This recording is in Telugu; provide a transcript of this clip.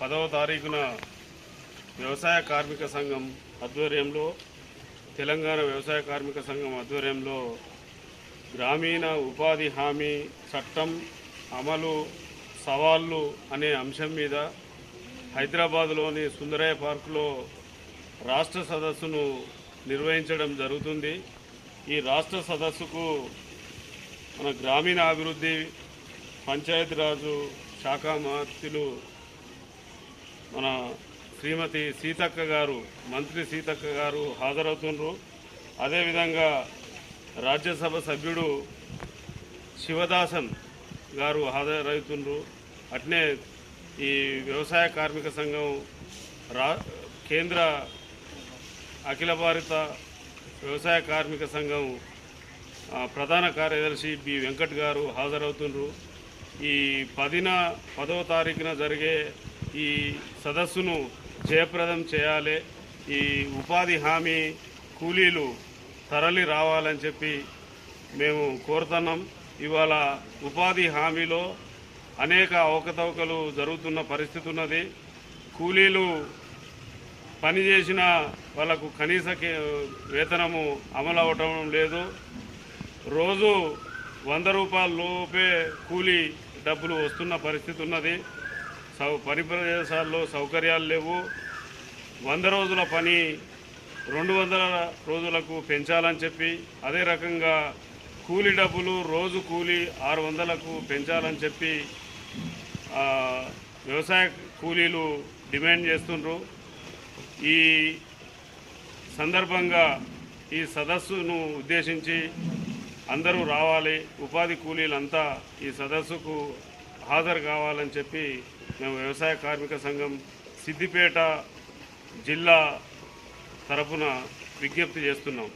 పదవ తారీఖున వ్యవసాయ కార్మిక సంఘం ఆధ్వర్యంలో తెలంగాణ వ్యవసాయ కార్మిక సంఘం ఆధ్వర్యంలో గ్రామీణ ఉపాధి హామీ చట్టం అమలు సవాళ్ళు అనే అంశం మీద హైదరాబాద్లోని సుందరయ్య పార్కులో రాష్ట్ర సదస్సును నిర్వహించడం జరుగుతుంది. ఈ రాష్ట్ర సదస్సుకు మన గ్రామీణ అభివృద్ధి పంచాయతీరాజు శాఖ మంత్రులు మన శ్రీమతి సీతక్క గారు మంత్రి సీతక్క గారు హాజరవుతుండ్రు. అదేవిధంగా రాజ్యసభ సభ్యుడు శివదాసన్ గారు హాజరవుతుండ్రు. అట్నే ఈ వ్యవసాయ కార్మిక సంఘం రా కేంద్ర అఖిల భారత వ్యవసాయ కార్మిక సంఘం ప్రధాన కార్యదర్శి బి వెంకట్ గారు హాజరవుతుండ్రు. ఈ పదిన పదవ తారీఖున జరిగే ఈ సదస్సును జయప్రదం చేయాలి. ఈ ఉపాధి హామీ కూలీలు తరలి రావాలని చెప్పి మేము కోరుతున్నాం. ఇవాళ ఉపాధి హామీలో అనేక అవకతవకలు జరుగుతున్న పరిస్థితి ఉన్నది. కూలీలు పనిచేసిన వాళ్ళకు కనీస కే- వేతనము అమలు అవ్వటం లేదు. రోజు వంద రూపాయల లోపే కూలీ డబ్బులు వస్తున్న పరిస్థితి ఉన్నది. సౌ పని ప్రదేశాల్లో సౌకర్యాలు లేవు. వంద రోజుల పని రెండు వందల రోజులకు పెంచాలని చెప్పి అదే రకంగా కూలి డబ్బులు రోజు కూలి ఆరు వందలకు పెంచాలని చెప్పి వ్యవసాయ కూలీలు డిమాండ్ చేస్తుండ్రు. ఈ సందర్భంగా ఈ సదస్సును ఉద్దేశించి అందరూ రావాలి. ఉపాధి కూలీలంతా ఈ సదస్సుకు హాజరు కావాలని చెప్పి మేము వ్యవసాయ కార్మిక సంఘం సిద్దిపేట జిల్లా తరఫున విజ్ఞప్తి చేస్తున్నాం.